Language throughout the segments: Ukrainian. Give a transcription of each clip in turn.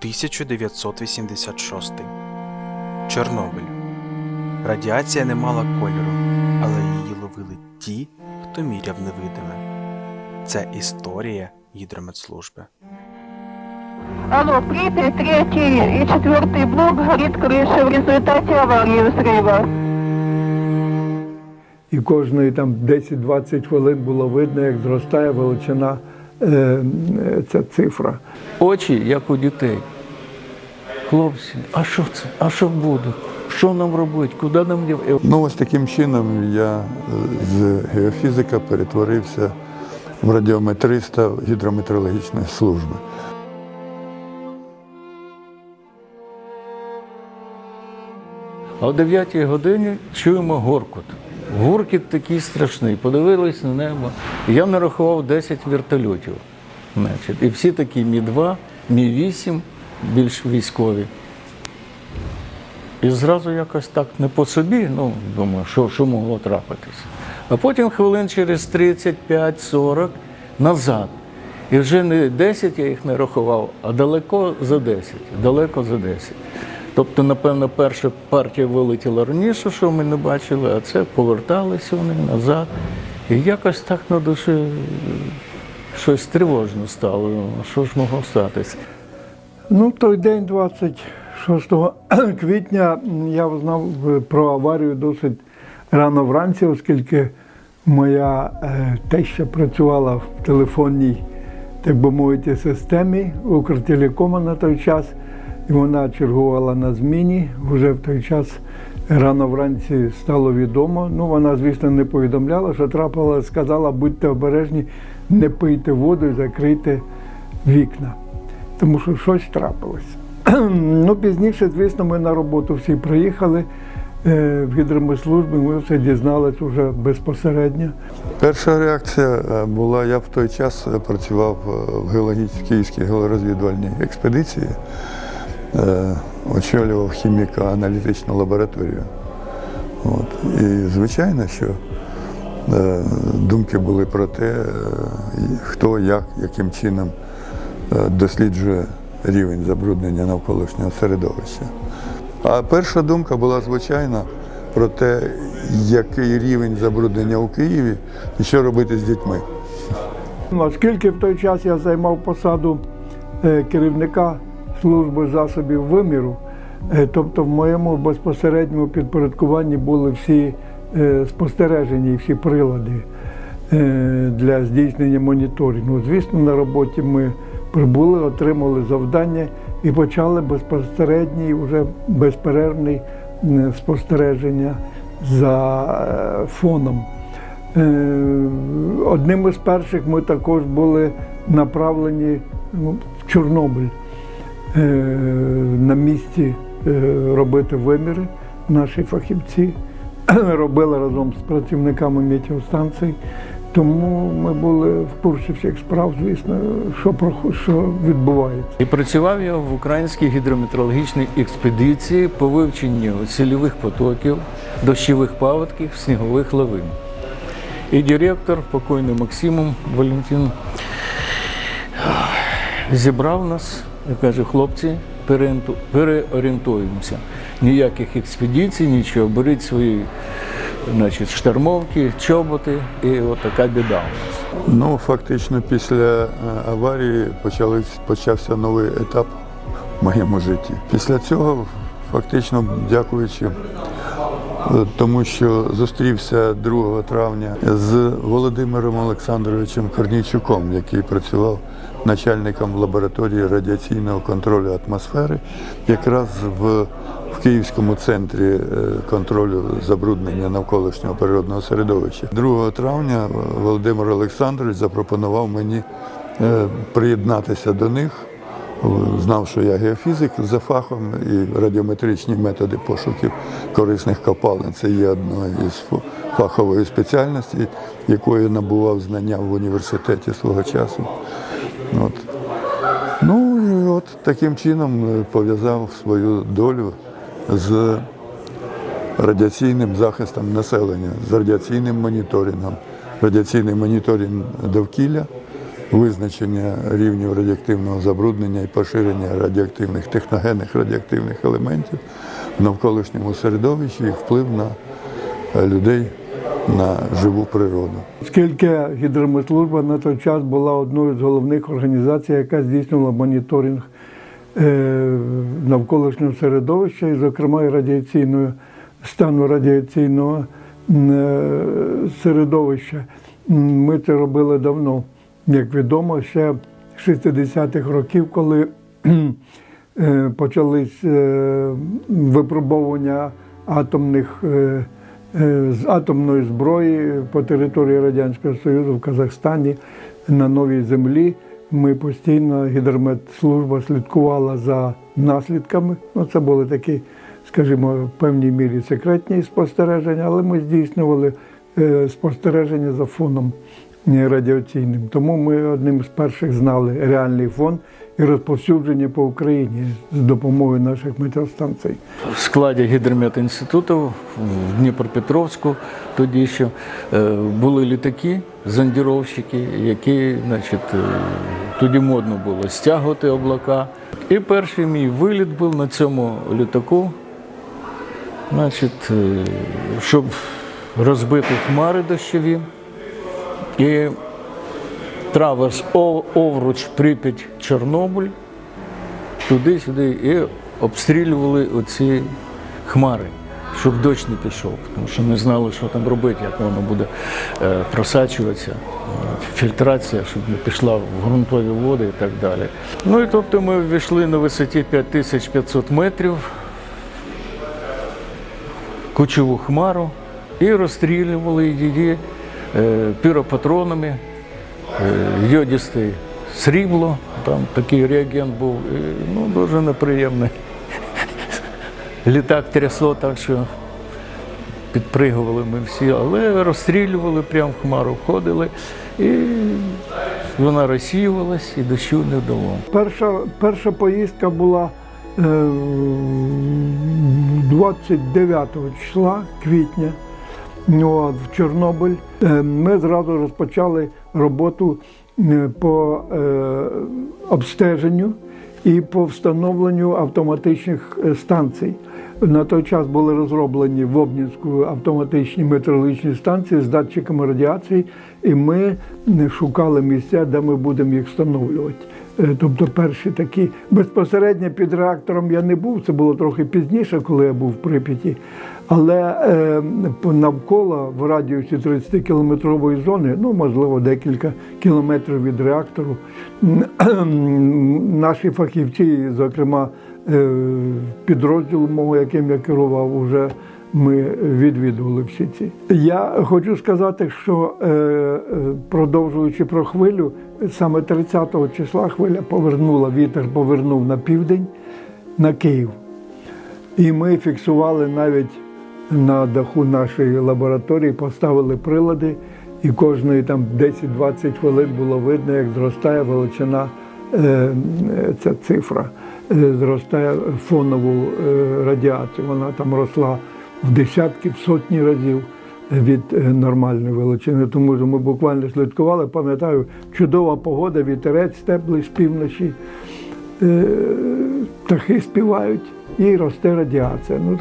1986. Чорнобиль. Радіація не мала кольору, але її ловили ті, хто міряв невидиме. Це історія гідрометслужби. Алло, Припять, третий и четвертый блок горит крыша в результате аварии взрыва. І кожної там 10-20 хвилин було видно, як зростає величина е, е, ця цифра. Очі, як у дітей. Хлопці, а що це? А що буде? Що нам робити? Куди нам дів? Ну, ось таким чином я е, з геофізика перетворився в радіометриста гідрометеорологічної служби. А о 9 годині чуємо горкот. Гуркіт такий страшний. Подивились на небо. Я нарахував 10 вертольотів. Значить, і всі такі Мі-2, Мі-8, більш військові. І зразу якось так не по собі, ну, думаю, що, що могло трапитися. А потім хвилин через 35-40 назад. І вже не 10 я їх не рахував, а далеко за 10. Далеко за 10. Тобто, напевно, перша партія вилетіла раніше, що ми не бачили, а це поверталися вони назад. І якось так на душі щось тривожно стало. Що ж могло статися? Ну, той день, 26 квітня, я знав е, про аварію досить рано вранці, оскільки моя е, теща працювала в телефонній, так би мовити, системі Укртелекома на той час, вона чергувала на зміні. Вже в той час рано вранці стало відомо. Ну, вона, звісно, не повідомляла, що трапилося, сказала, будьте обережні, не пийте воду і закрийте вікна тому що щось трапилося. ну, пізніше, звісно, ми на роботу всі приїхали е, в гідромислужбі, ми все дізналися вже безпосередньо. Перша реакція е, була, я в той час працював е, в геологічній Київській геологорозвідувальній експедиції, очолював хіміко-аналітичну лабораторію. От. І звичайно, що е, думки були про те, е, хто, як, яким чином е, досліджує рівень забруднення навколишнього середовища. А перша думка була звичайна про те, який рівень забруднення у Києві і що робити з дітьми. Ну, Оскільки в той час я займав посаду е, керівника служби засобів виміру, е, тобто в моєму безпосередньому підпорядкуванні були всі е, спостереження і всі прилади е, для здійснення моніторингу. Звісно, на роботі ми прибули, отримали завдання і почали безпосередній, вже безперервний спостереження за фоном. Одним із перших ми також були направлені ну, в Чорнобиль на місці е, робити виміри. Наші фахівці робили разом з працівниками метеостанцій. Тому ми були в курсі всіх справ, звісно, що, що відбувається. І працював я в українській гідрометеорологічній експедиції по вивченню цільових потоків, дощових паводків, снігових лавин. І директор, покойний Максимум Валентин, зібрав нас і каже, хлопці, переорієнтуємося. Ніяких експедицій, нічого, беріть свої значить, штормовки, чоботи, і от така біда у нас. Ну, фактично, після е, аварії почались, почався новий етап в моєму житті. Після цього, фактично, дякуючи тому, що зустрівся 2 травня з Володимиром Олександровичем Корнійчуком, який працював начальником лабораторії радіаційного контролю атмосфери, якраз в в Київському центрі е, контролю забруднення навколишнього природного середовища. 2 травня Володимир Олександрович запропонував мені е, приєднатися до них. Знав, що я геофізик за фахом і радіометричні методи пошуків корисних копалин. Це є одною із фахової спеціальності, якої набував знання в університеті свого часу. От. Ну і от таким чином е, пов'язав свою долю з радіаційним захистом населення, з радіаційним моніторингом. Радіаційний моніторинг довкілля визначення рівнів радіоактивного забруднення і поширення радіоактивних техногенних радіоактивних елементів в навколишньому середовищі, їх вплив на е, людей, на живу природу. Оскільки гідрометслужба на той час була одною з головних організацій, яка здійснювала моніторинг е, навколишнього середовища, і, зокрема, і радіаційного стану радіаційного е, середовища. Ми це робили давно, як відомо, ще 60-х років, коли е, почались е, випробовування атомних. е, з атомної зброї по території Радянського Союзу в Казахстані на новій землі. Ми постійно гідрометслужба слідкувала за наслідками. Ну, це були такі, скажімо, в певній мірі секретні спостереження, але ми здійснювали спостереження за фоном радіаційним. Тому ми одним з перших знали реальний фон і розповсюдження по Україні з допомогою наших метеостанцій. В складі гідрометінституту в Дніпропетровську тоді ще е, були літаки, зондіровщики, які значить, е, тоді модно було стягувати облака. І перший мій виліт був на цьому літаку, значить, е, щоб розбити хмари дощові. І траверс Овруч, Прип'ять, Чорнобиль туди-сюди і обстрілювали оці хмари, щоб дощ не пішов, тому що ми знали, що там робити, як воно буде е, просачуватися, е, фільтрація, щоб не пішла в ґрунтові води і так далі. Ну і тобто ми ввійшли на висоті 5500 метрів, кучову хмару і розстрілювали її піропатронами е, йодістий срібло, там такий реагент був, ну, дуже неприємний. Літак трясло так, що підпригували ми всі, але розстрілювали прямо в хмару, входили, і вона розсіювалась, і дощу не дало. Перша, перша поїздка була е, 29 числа квітня в Чорнобиль. Е, Ми зразу розпочали роботу е, по е, обстеженню і по встановленню автоматичних станцій. На той час були розроблені в Обнінську автоматичні метеорологічні станції з датчиками радіації, і ми шукали місця, де ми будемо їх встановлювати. Е, Тобто перші такі безпосередньо під реактором я не був, це було трохи пізніше, коли я був в Прип'яті. Але е, навколо в радіусі 30 кілометрової зони, ну можливо, декілька кілометрів від реактору, наші фахівці, зокрема е, підрозділ мого, яким я керував, уже ми відвідували всі ці. Я хочу сказати, що е, е, продовжуючи про хвилю, саме 30-го числа хвиля повернула, вітер повернув на південь, на Київ. І ми фіксували навіть на даху нашої лабораторії, поставили прилади, і кожної там 10-20 хвилин було видно, як зростає величина, е, ця цифра, зростає фонову радіацію. Вона там росла в десятки, в сотні разів від е, нормальної величини. Тому що ми буквально слідкували, пам'ятаю, чудова погода, вітерець теплий з півночі е, птахи співають і росте радіація. Ну,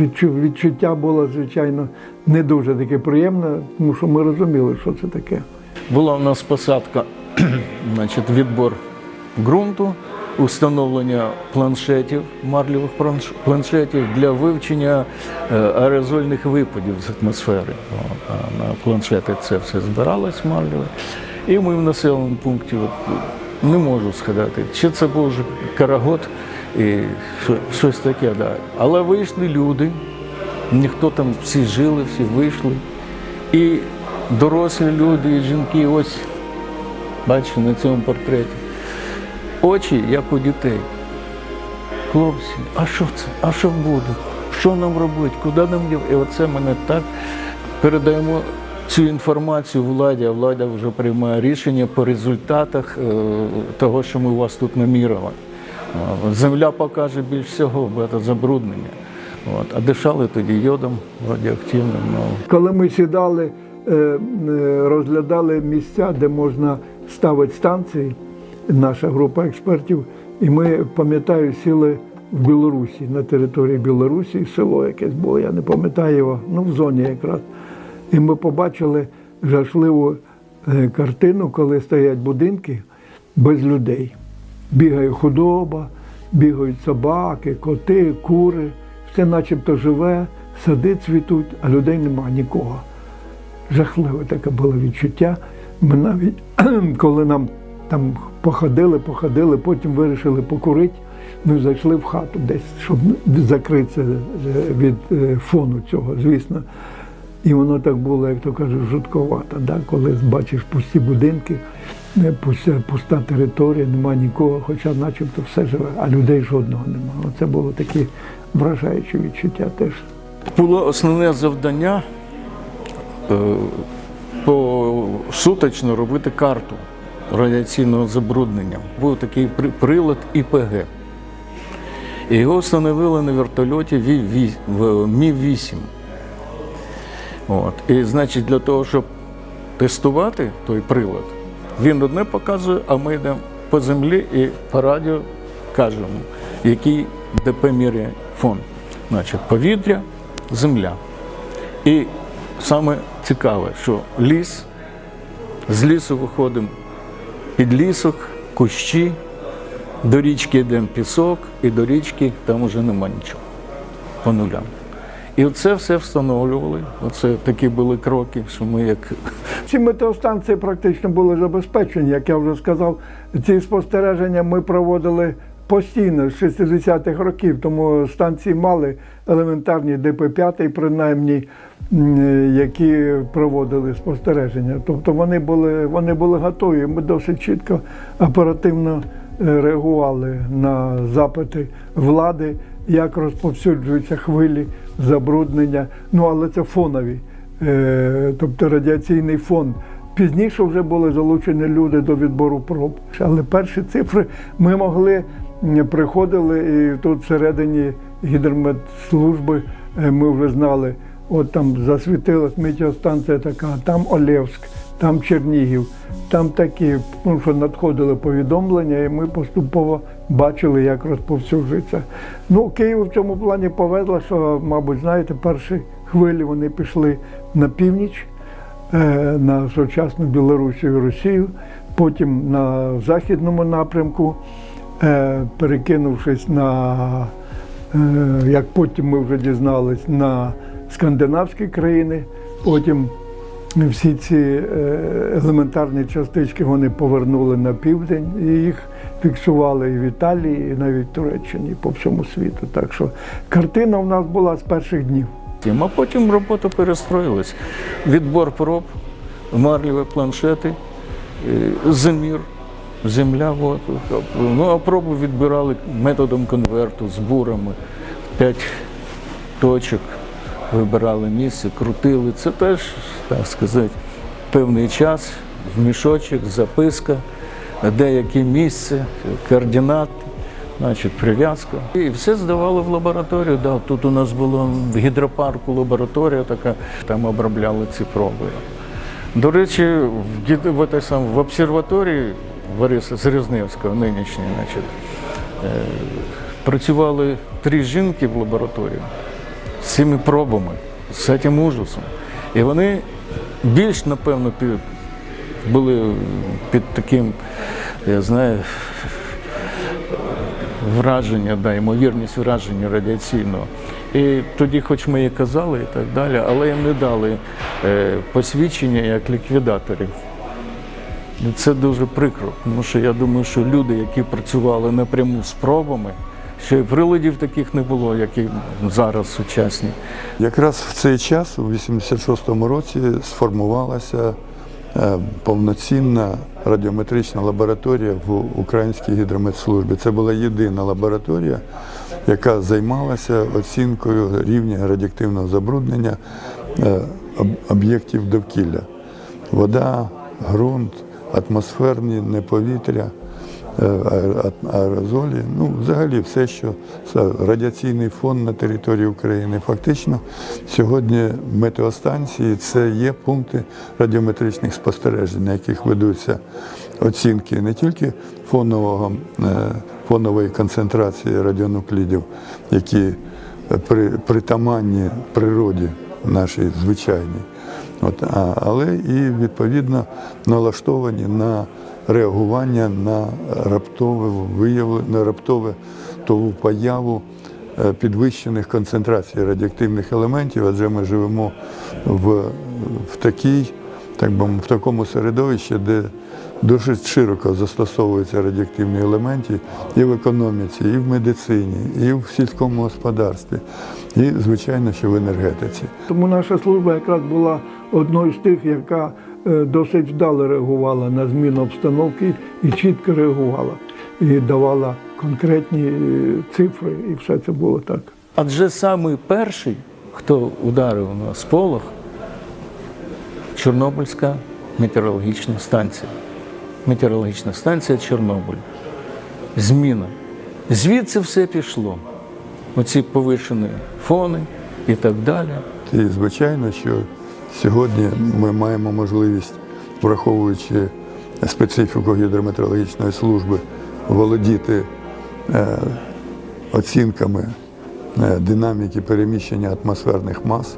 відчу- відчуття було, звичайно, не дуже таке приємне, тому що ми розуміли, що це таке. Була у нас посадка, значить, відбор ґрунту, установлення планшетів, марлевих планш- планшетів для вивчення е, аерозольних випадів з атмосфери. На планшети це все збиралось марлеве. І ми в населеному пункті не можу сказати, чи це був вже карагод і щось таке. Да. Але вийшли люди, ніхто там всі жили, всі вийшли. І дорослі люди, і жінки, ось бачите на цьому портреті. Очі, як у дітей. Хлопці, а що це? А що буде? Що нам робити? Куди нам дів? І оце мене так передаємо цю інформацію владі, а влада вже приймає рішення по результатах е, того, що ми у вас тут намірили. От, Земля покаже більш всього, бо це забруднення. От, а дишали тоді йодом радіоактивним. Ну, Коли ми сідали, е, е, розглядали місця, де можна ставити станції, наша група експертів, і ми, пам'ятаю, сіли в Білорусі, на території Білорусі, село якесь було, я не пам'ятаю його, ну в зоні якраз. І ми побачили жахливу е, картину, коли стоять будинки без людей. Бігає худоба, бігають собаки, коти, кури, все начебто живе, сади цвітуть, а людей нема нікого. Жахливе таке було відчуття. Ми навіть, коли нам там походили, походили, потім вирішили покурити, ми зайшли в хату десь, щоб закритися е, від е, фону цього, звісно. І воно так було, як то кажуть, жутковато, да? коли бачиш пусті будинки, е, пуста, територія, нема нікого, хоча начебто все живе, а людей жодного нема. Оце було таке вражаюче відчуття теж. Було основне завдання по суточно робити карту радіаційного забруднення. Був такий прилад ІПГ. І його встановили на вертольоті в Мі-8. От. І значить, для того, щоб тестувати той прилад, він одне показує, а ми йдемо по землі і по радіо кажемо, який ДП міряє фон. Значить, повітря, земля. І саме цікаве, що ліс, з лісу виходимо під лісок, кущі, до річки йдемо пісок, і до річки там уже нема нічого. По нулям. І оце все встановлювали. Оце такі були кроки, що ми як Ці метеостанції практично були забезпечені, як я вже сказав. Ці спостереження ми проводили постійно з 60-х років, тому станції мали елементарні ДП-5, принаймні, які проводили спостереження. Тобто вони були, вони були готові. Ми досить чітко оперативно е, реагували на запити влади, як розповсюджуються хвилі забруднення. Ну але це фонові, е, тобто радіаційний фон. Пізніше вже були залучені люди до відбору проб. Але перші цифри ми могли приходили і тут всередині гідрометслужби е, ми вже знали, от там засвітилась метеостанція така, там Олевськ, там Чернігів, там такі, ну що надходили повідомлення, і ми поступово бачили, як розповсюджується. Ну, Києву в цьому плані повезло, що, мабуть, знаєте, перші хвилі вони пішли на північ, е, на сучасну Білорусію і Росію, потім на західному напрямку, перекинувшись на, е, як потім ми вже дізнались, на скандинавські країни, потім всі ці е, елементарні частички вони повернули на південь і їх фіксували і в Італії, і навіть в Туреччині, і по всьому світу. Так що картина в нас була з перших днів. А потім робота перестроїлась. Відбор проб, марлеві планшети, е, замір, земля. От. Ну, а проби відбирали методом конверту з бурами. П'ять точок вибирали місце, крутили. Це теж, так сказати, певний час, в мішочок, записка, де яке місце, координати. Значить, прив'язка. І все здавали в лабораторію. Да, тут у нас було в гідропарку лабораторія така, там обробляли ці проби. До речі, в, в, этой в обсерваторії Бориса Зрізневського, нинішній, значить, е, працювали три жінки в лабораторії з цими пробами, з цим ужасом. І вони більш, напевно, були під таким, я знаю, враження, да, ймовірність враження радіаційного. І тоді, хоч ми і казали і так далі, але їм не дали е, посвідчення як ліквідаторів. Це дуже прикро, тому що я думаю, що люди, які працювали напряму з пробами, ще й приладів таких не було, які зараз сучасні. Якраз в цей час, у 86-му році, сформувалася е, повноцінна радіометрична лабораторія в Українській гідрометслужбі. Це була єдина лабораторія, яка займалася оцінкою рівня радіоактивного забруднення е, об'єктів довкілля. Вода, ґрунт, атмосферні, не повітря е, аерозолі, ну взагалі все, що радіаційний фон на території України. Фактично, сьогодні метеостанції це є пункти радіометричних спостережень, на яких ведуться оцінки не тільки фонового, е, фонової концентрації радіонуклідів, які при, притаманні природі нашій звичайній, От, але і відповідно налаштовані на реагування на раптове виявлення, раптове ту появу е, підвищених концентрацій радіоактивних елементів, адже ми живемо в, в такій, так би в такому середовищі, де досить широко застосовуються радіоактивні елементи і в економіці, і в медицині, і в сільському господарстві, і, звичайно, що в енергетиці. Тому наша служба якраз була одною з тих, яка е, досить вдало реагувала на зміну обстановки і чітко реагувала. І давала конкретні е, цифри, і все це було так. Адже самий перший, хто ударив на сполох, Чорнобильська метеорологічна станція. Метеорологічна станція Чорнобиль. Зміна. Звідси все пішло. Оці повишені фони і так далі. І звичайно, що сьогодні ми маємо можливість, враховуючи специфіку гідрометеорологічної служби, володіти е, оцінками е, динаміки переміщення атмосферних мас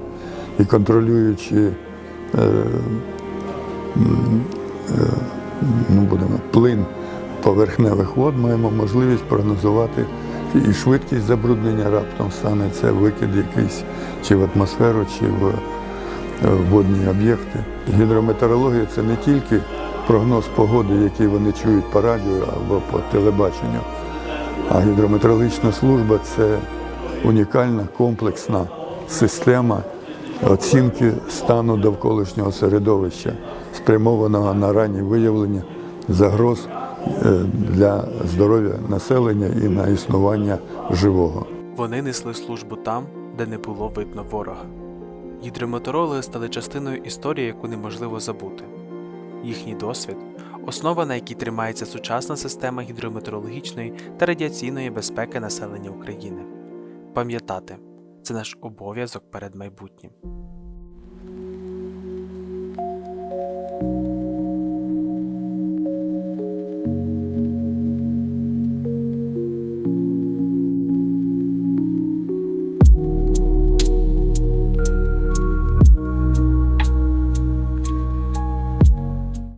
і контролюючи е, ну, будемо, плин поверхневих вод, маємо можливість прогнозувати і швидкість забруднення. Раптом стане це викид якийсь чи в атмосферу, чи в водні об'єкти. Гідрометеорологія це не тільки прогноз погоди, який вони чують по радіо або по телебаченню, а гідрометеорологічна служба це унікальна комплексна система оцінки стану довколишнього середовища, спрямованого на ранні виявлення загроз е, для здоров'я населення і на існування живого. Вони несли службу там, де не було видно ворога. Гідрометеорологи стали частиною історії, яку неможливо забути. Їхній досвід основа, на якій тримається сучасна система гідрометеорологічної та радіаційної безпеки населення України. Пам'ятати це наш обов'язок перед майбутнім.